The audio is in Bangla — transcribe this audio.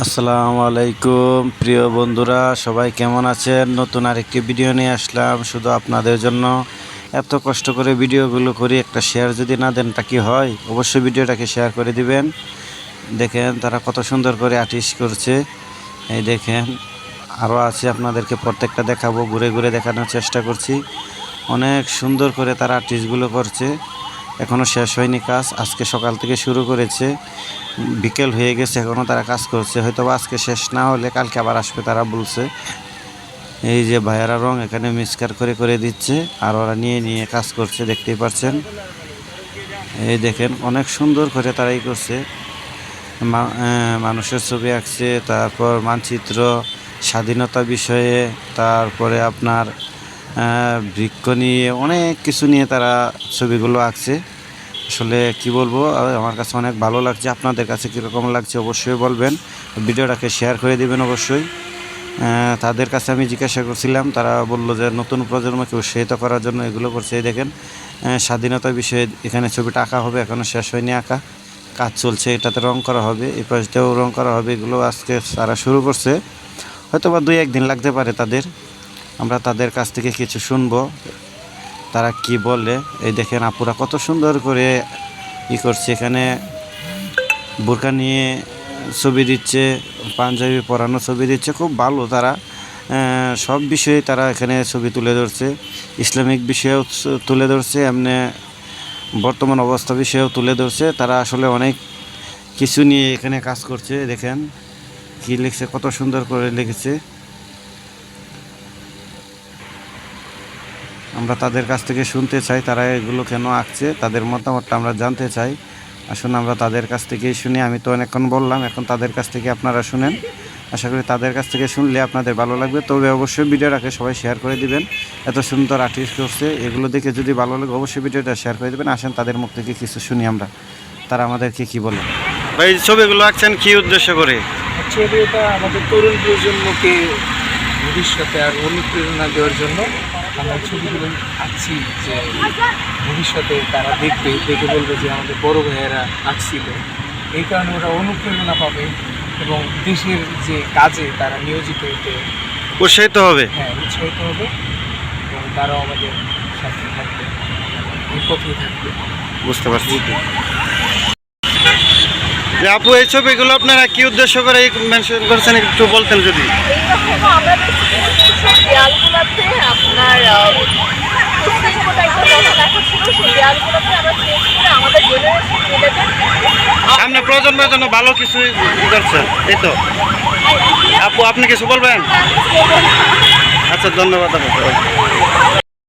আসসালামু আলাইকুম, প্রিয় বন্ধুরা, সবাই কেমন আছেন? নতুন আরেকটি ভিডিও নিয়ে আসলাম। শুধু আপনাদের জন্য এত কষ্ট করে ভিডিওগুলো করি, একটা শেয়ার যদি না দেন তা কি হয়? অবশ্যই ভিডিওটাকে শেয়ার করে দিবেন। দেখেন তারা কত সুন্দর করে আর্টিস্ট করছে। এই দেখেন আরও আছে আপনাদেরকে প্রত্যেকটা দেখাবো, ঘুরে ঘুরে দেখানোর চেষ্টা করছি। অনেক সুন্দর করে তারা আর্টিস্টগুলো করছে। এখনও শেষ হয়নি কাজ। আজকে সকাল থেকে শুরু করেছে। বিকেল হয়ে গেছে এখনও তারা কাজ করছে। হয়তো আজকে শেষ না হলে কালকে আবার আসবে তারা বলছে। এই যে ভাইয়ারা রং এখানে মিসকার করে করে দিচ্ছে আর ওরা নিয়ে নিয়ে কাজ করছে, দেখতেই পাচ্ছেন। এই দেখেন, অনেক সুন্দর করে তারাই করছে। মানুষের ছবি আঁকছে, তারপর মানচিত্র, স্বাধীনতা বিষয়ে, তারপরে আপনার বৃক্ষ নিয়ে অনেক কিছু নিয়ে তারা ছবিগুলো আঁকছে। আসলে কি বলব আমার কাছে অনেক ভালো লাগছে। আপনাদের কাছে কীরকম লাগছে অবশ্যই বলবেন। ভিডিওটাকে শেয়ার করে দেবেন অবশ্যই। তাদের কাছে আমি জিজ্ঞাসা করছিলাম, তারা বলল যে নতুন প্রজন্মকে উৎসাহিত করার জন্য এগুলো করছে। এই দেখেন স্বাধীনতা বিষয়ে এখানে ছবিটা আঁকা হবে এখনও শেষ হয়নি আঁকা। কাজ চলছে, এটাতে রং করা হবে, এই পাশটাও রং করা হবে, এগুলো আজকে তারা শুরু করছে। হয়তো বা দুই একদিন লাগতে পারে তাদের। আমরা তাদের কাছ থেকে কিছু শুনব। তারা কি বলে? এই দেখেন আপুরা কত সুন্দর করে ই করছে। এখানে বোরকা নিয়ে ছবি দিচ্ছে, পাঞ্জাবি পরানো ছবি দিচ্ছে, খুব ভালো তারা। সব বিষয়ে তারা এখানে ছবি তুলে ধরছে। ইসলামিক বিষয়েও তুলে ধরছে, এমনি বর্তমান অবস্থা বিষয়েও তুলে ধরছে। তারা আসলে অনেক কিছু নিয়ে এখানে কাজ করছে, দেখেন। কি লিখছে, কত সুন্দর করে লিখেছে। আমরা তাদের কাছ থেকে শুনতে চাই তারা এগুলো কেন আঁকছে তাদের মতামতটা আমরা জানতে চাই। আসুন আমরা তাদের কাছ থেকেই শুনি আমি তো অনেকক্ষণ বললাম এখন তাদের কাছ থেকে আপনারা শুনেন। আশা করি তাদের কাছ থেকে শুনলে আপনাদের ভালো লাগবে। তবে অবশ্যই ভিডিওটাকে সবাই শেয়ার করে দিবেন। এত সুন্দর আর্টিস্ট করছে এগুলো দেখে যদি ভালো লাগে অবশ্যই ভিডিওটা শেয়ার করে দেবেন। আসেন তাদের মুখ থেকে কিছু শুনি আমরা। তারা আমাদেরকে কি বলে? ভাই ছবিগুলো আঁকছেন কি উদ্দেশ্য করে? এটা আমাদের তরুণ প্রজন্মকে ভবিষ্যতে আর অনুপ্রেরণা দেওয়ার জন্য আমরা ছবিগুলো আঁকছি যে ভবিষ্যতে তারা দেখবে দেখে বলবে যে আমাদের বড় ভাইয়েরা আঁকছিল। এই কারণে ওরা অনুপ্রেরণা পাবে এবং দেশের যে কাজে তারা নিয়োজিত হতে উৎসাহিত হবে। হ্যাঁ উৎসাহিত হবে এবং তারাও আমাদের সাথে থাকবে এই পথেই থাকবে। বুঝতে পারছি। যে আপু এই ছবিগুলো আপনারা কি উদ্দেশ্য করে মেনশন করেছেন একটু বলতেন যদি। আপনার প্রজন্মের জন্য ভালো কিছু করছেন এই তো। আপু আপনি কিছু বলবেন? আচ্ছা ধন্যবাদ